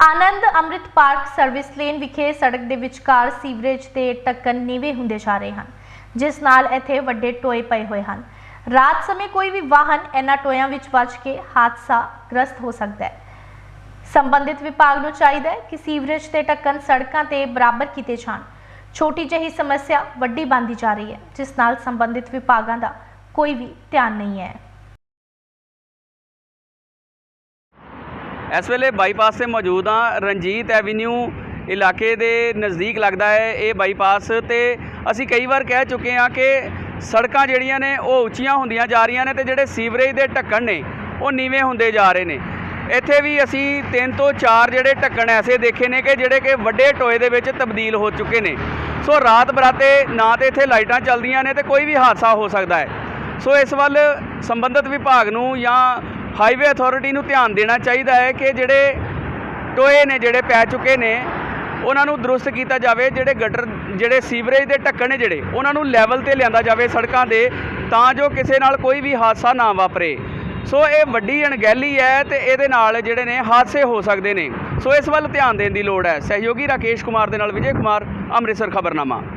Anand Amrit park service lane ਵਿਖੇ ਸੜਕ ਦੇ ਵਿਚਕਾਰ ਸੀਵਰੇਜ ਤੇ ਟੱਕਣ ਨੀਵੇਂ ਹੁੰਦੇ ਜਾ ਰਹੇ ਹਨ, ਜਿਸ ਨਾਲ ਇੱਥੇ ਵੱਡੇ ਟੋਏ ਪਏ ਹੋਏ ਹਨ। ਰਾਤ ਸਮੇਂ ਕੋਈ ਵੀ ਵਾਹਨ ਇਹਨਾਂ ਟੋਇਆਂ ਵਿੱਚ ਵੱਜ ਕੇ ਹਾਦਸਾ ਗ੍ਰਸਤ ਹੋ ਸਕਦਾ ਹੈ। ਸੰਬੰਧਿਤ ਵਿਭਾਗ ਨੂੰ ਚਾਹੀਦਾ ਹੈ ਕਿ ਸੀਵਰੇਜ ਤੇ ਟੱਕਣ ਸੜਕਾਂ ਤੇ ਬਰਾਬਰ ਕੀਤੇ ਜਾਣ। ਛੋਟੀ ਜਿਹੀ ਸਮੱਸਿਆ ਵੱਡੀ ਬਣਦੀ ਜਾ ਰਹੀ ਹੈ, ਜਿਸ ਨਾਲ ਸੰਬੰਧਿਤ ਵਿਭਾਗਾਂ ਦਾ ਕੋਈ ਵੀ ਧਿਆਨ ਨਹੀਂ ਹੈ। ਇਸ ਵੇਲੇ ਬਾਈਪਾਸ ਤੇ ਮੌਜੂਦ ਹਾਂ। ਰਣਜੀਤ ਐਵੀਨਿਊ ਇਲਾਕੇ ਦੇ ਨਜ਼ਦੀਕ ਲੱਗਦਾ ਹੈ ਇਹ ਬਾਈਪਾਸ ਤੇ। ਅਸੀਂ ਕਈ ਵਾਰ ਕਹਿ ਚੁੱਕੇ ਹਾਂ ਕਿ ਸੜਕਾਂ ਜਿਹੜੀਆਂ ਨੇ ਉਹ ਉੱਚੀਆਂ ਹੁੰਦੀਆਂ ਜਾ ਰਹੀਆਂ ਨੇ ਤੇ ਜਿਹੜੇ ਸੀਵਰੇਜ ਦੇ ਢੱਕਣ ਨੇ, ਉਹ ਨੀਵੇਂ ਹੁੰਦੇ ਜਾ ਰਹੇ ਨੇ। ਇੱਥੇ ਵੀ ਅਸੀਂ ਤਿੰਨ ਤੋਂ ਚਾਰ ਜਿਹੜੇ ਢੱਕਣ ਐਸੇ ਦੇਖੇ ਨੇ ਕਿ ਜਿਹੜੇ ਕਿ ਵੱਡੇ ਟੋਏ ਦੇ ਵਿੱਚ ਤਬਦੀਲ ਹੋ ਚੁੱਕੇ ਨੇ। ਸੋ ਰਾਤ ਬਰਾਤੇ ਨਾ ਤੇ ਇੱਥੇ ਲਾਈਟਾਂ ਚੱਲਦੀਆਂ ਨੇ ਤੇ ਕੋਈ ਵੀ ਹਾਦਸਾ ਹੋ ਸਕਦਾ ਹੈ। ਸੋ ਇਸ ਵੱਲ ਸੰਬੰਧਿਤ ਵਿਭਾਗ ਨੂੰ ਜਾਂ ਹਾਈਵੇ ਅਥਾਰਟੀ ਨੂੰ ਧਿਆਨ ਦੇਣਾ ਚਾਹੀਦਾ ਹੈ ਕਿ ਜਿਹੜੇ ਟੋਏ ਨੇ, ਜਿਹੜੇ ਪੈ ਚੁੱਕੇ ਨੇ, ਉਹਨਾਂ ਨੂੰ ਦਰੁਸਤ ਕੀਤਾ ਜਾਵੇ, ਜਿਹੜੇ ਗਟਰ, ਜਿਹੜੇ ਸੀਵਰੇਜ ਦੇ ਢੱਕਣ ਨੇ ਜਿਹੜੇ, ਉਹਨਾਂ ਨੂੰ ਲੈਵਲ ਤੇ ਲਿਆਂਦਾ ਜਾਵੇ ਸੜਕਾਂ ਦੇ, ਤਾਂ ਜੋ ਕਿਸੇ ਨਾਲ ਕੋਈ ਵੀ ਹਾਦਸਾ ਨਾ ਵਾਪਰੇ। ਸੋ ਇਹ ਵੱਡੀ ਅਣਗਹਿਲੀ ਹੈ ਤੇ ਇਹਦੇ ਨਾਲ ਜਿਹੜੇ ਨੇ ਹਾਦਸੇ ਹੋ ਸਕਦੇ ਨੇ। ਸੋ ਇਸ ਵੱਲ ਧਿਆਨ ਦੇਣ ਦੀ ਲੋੜ ਹੈ। ਸਹਿਯੋਗੀ ਰਾਕੇਸ਼ ਕੁਮਾਰ ਦੇ ਨਾਲ ਵਿਜੇ ਕੁਮਾਰ, ਅੰਮ੍ਰਿਤਸਰ ਖਬਰਨਾਮਾ।